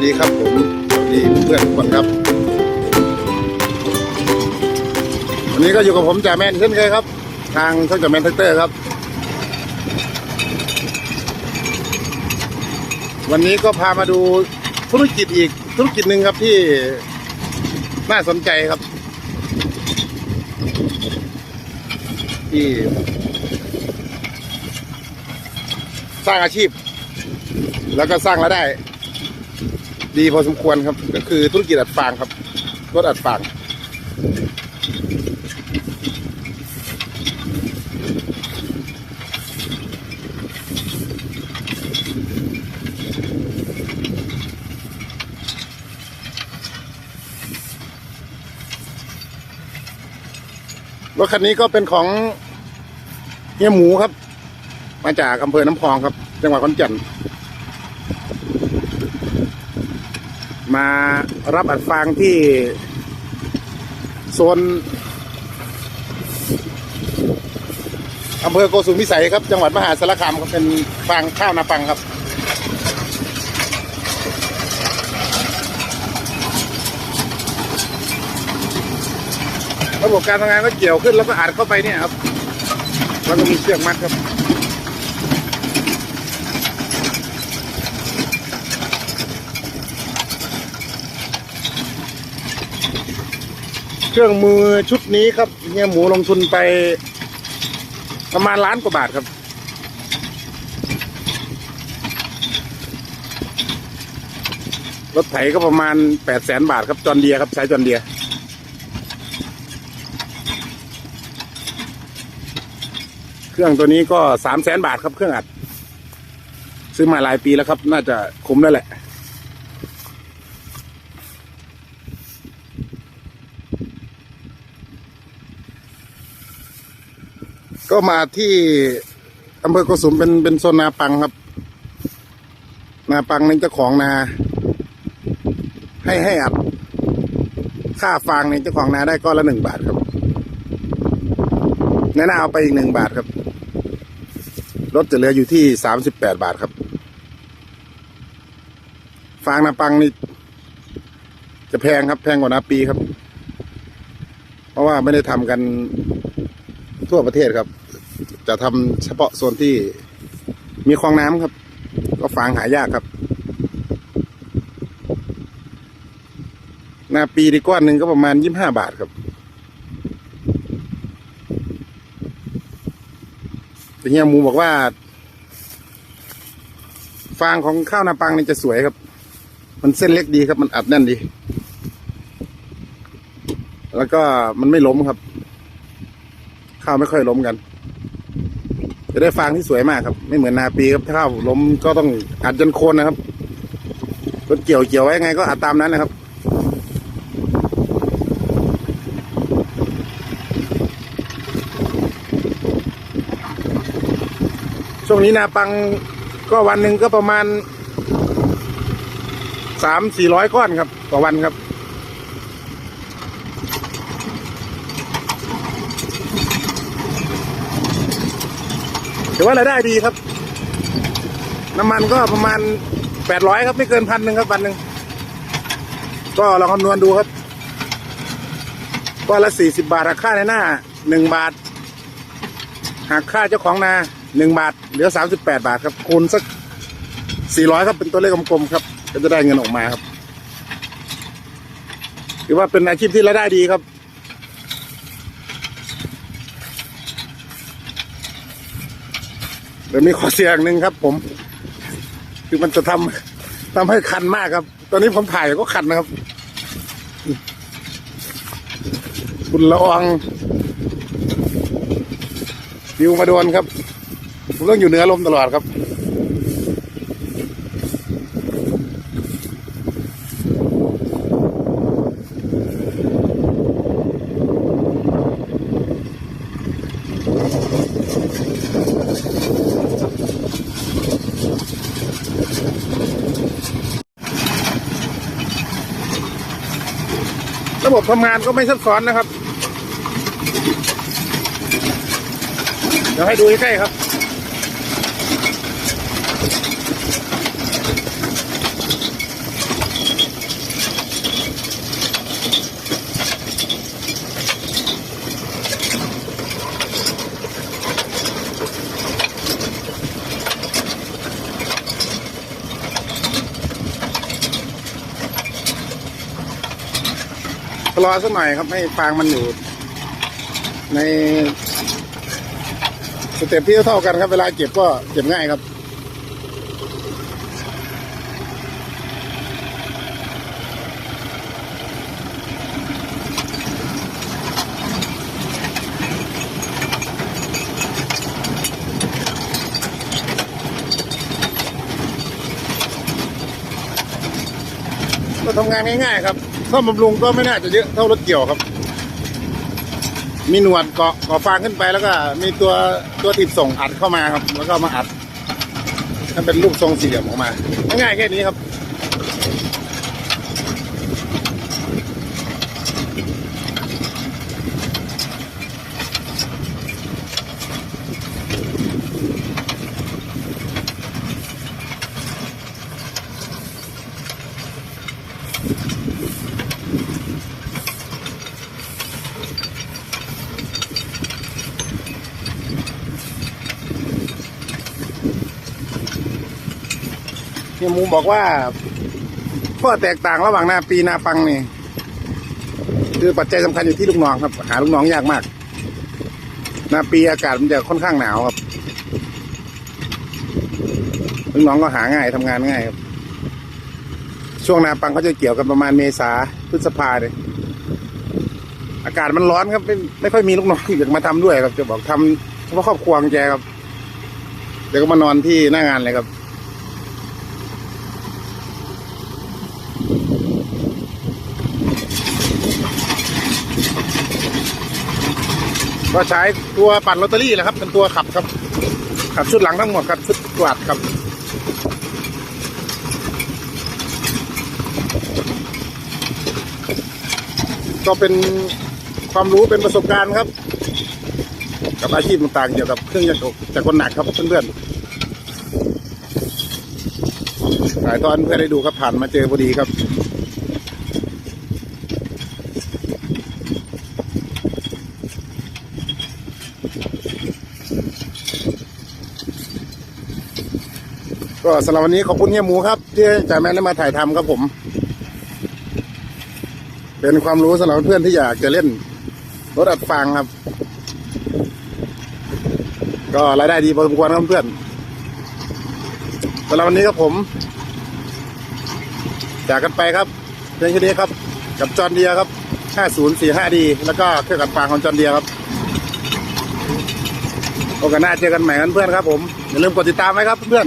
สดีครับผมสวัสดีเพื่อนทุกคนครับ วันนี้ก็อยู่กับผมจ่าแมนเช่นเคยครับ ทางช่องจ่าแมนแท็กเตอร์ครับ วันนี้ก็พามาดูธุรกิจอีกธุรกิจหนึ่งครับที่น่าสนใจครับ ที่ สร้างอาชีพ แล้วก็สร้างรายได้ ดีพอสมควรครับ ก็คือธุรกิจอัดฟางครับรถอัดฟางรถคันนี้ก็เป็นของเฮียหมูครับ มาจากอำเภอน้ำพองครับ จังหวัดขอนแก่น มารับอัดฟางที่โซนอำเภอโกสุมพิสัยครับ จังหวัดมหาสารคามครับเป็นฟางข้าวนาปังครับ ระบบการทำงานก็เกี่ยวขึ้นแล้วก็อัดเข้าไปเนี่ยครับ แล้วก็มีเชือกมัดครับ เครื่องมือชุดนี้ครับเฮียหมูลงทุนไปประมาณล้านกว่าบาทครับ รถไถก็ประมาณแปดแสนบาทครับจอนเดียครับใช้จอนเดียเครื่องตัวนี้ก็สามแสนบาทครับเครื่องอัด ซื้อมาหลายปีแล้วครับ น่าจะคุ้มแล้วแหละ ก็มาที่อำเภอโกสุมเป็นเป็นโซนนาปังครับ นาปังนี่เจ้าของนา ให้ให้อัดค่าฟางนี่เจ้าของนาได้ก้อนละหนึ่งบาทครับแนะนำเอาไปอีกหนึ่งบาทครับรถจะเหลืออยู่ที่สามสิบแปดบาทครับ ฟางนาปังนี่จะแพงครับ แพงกว่านาปีครับ เพราะว่าไม่ได้ทำกันทั่วประเทศครับ จะทำเฉพาะโซนที่มีคลองน้ำครับ ก็ฟางหายากครับนาปีดีก้อนหนึ่งก็ประมาณยี่สิบห้าบาทครับแต่เฮียมูบอกว่า ฟางของข้าวนาปังนี่จะสวยครับ มันเส้นเล็กดีครับ มันอัดแน่นดี แล้วก็มันไม่ล้มครับ ข้าวไม่ค่อยล้มกัน จะได้ฟางที่สวยมากครับ ไม่เหมือนนาปีครับถ้าข้าวล้มก็ต้องอัดจนโคนนะครับรถเกี่ยวเกี่ยวไว้ไงก็อัดตามนั้นนะครับช่วงนี้นาปังก็วันหนึ่งก็ประมาณสามสี่ร้อยก้อนครับต่อวันครับ ถือว่ารายได้ดีครับ น้ำมันก็ประมาณแปดร้อยครับไม่เกินพันหนึ่งครับวันหนึ่งก็ลองคำนวณดูครับก้อนละสี่สิบาทหักค่าในหน้าหนึ่งบาทหักค่าเจ้าของนาหนึ่งบาทเหลือสามสิบแปดบาทครับคูณสักสี่ร้อยครับเป็นตัวเลขกลมๆครับก็จะได้เงินออกมาครับถือว่าเป็นอาชีพที่รายได้ดีครับ เดี๋ยวมีข้อเสียอย่างหนึ่งครับ ผม คือมันจะทำทำให้คันมากครับ ตอนนี้ผมถ่ายก็คันนะครับ คุณละอองดิวมาโดนครับ ผมต้องอยู่เหนือลมตลอดครับ ระบบทำงานก็ไม่ซับซ้อนนะครับ เดี๋ยวให้ดูใกล้ครับ รอสักหน่อยครับให้ฟางมันอยู่ในสเต็ปที่เท่ากันครับ เวลาเก็บก็เก็บง่ายครับก็ทำงานง่ายๆครับ ซ่อมบำรุงก็ไม่น่าจะเยอะเท่ารถเกี่ยวครับ มีหนวดเกาะเกาะฟางขึ้นไปแล้วก็ มีตัวตัวติดส่งอัดเข้ามาครับ แล้วก็มาอัดทำเป็นรูปทรงสี่เหลี่ยมออกมาง่ายแค่นี้ครับ เฮียหมูบอกว่าข้อแตกต่างระหว่างนาปีนาปังนี่คือปัจจัยสำคัญอยู่ที่ลูกน้องครับ หาลูกน้องยากมาก นาปีอากาศมันจะค่อนข้างหนาวครับลูกน้องก็หาง่ายทำงานง่ายครับ ช่วงนาปังเขาจะเกี่ยวกันประมาณเมษาพฤษภาเลยอากาศมันร้อนครับ ไม่ไม่ค่อยมีลูกน้องอยากมาทำด้วยครับ จะบอกทำเฉพาะครอบครัวแกครับเดี๋ยวก็มานอนที่หน้างานเลยครับ ก็ใช้ตัวปั่นลอตเตอรี่แหละครับ เป็นตัวขับครับ ขับชุดหลังทั้งหมดครับ ชุดกวาดครับก็เป็นความรู้เป็นประสบการณ์ครับ กับอาชีพต่างๆเกี่ยวกับเครื่องยนต์จากคนหนักครับเพื่อนๆถ่ายตอนเพื่อนได้ดูครับผ่านมาเจอพอดีครับ ก็สำหรับวันนี้ขอบคุณเฮียหมูครับ ที่จ่าแมนได้มาถ่ายทำครับผม เป็นความรู้สำหรับเพื่อนที่อยากจะเล่นรถอัดฟางครับ ก็รายได้ดีพอสมควรครับเพื่อนสำหรับวันนี้ครับผม จากกันไปครับเพียงแค่นี้ครับ กับจอนเดียครับ 5045D แล้วก็เครื่องอัดฟางของจอนเดียครับโอกาสหน้าเจอกันใหม่กันเพื่อนครับผม อย่าลืมกดติดตามไว้ครับเพื่อน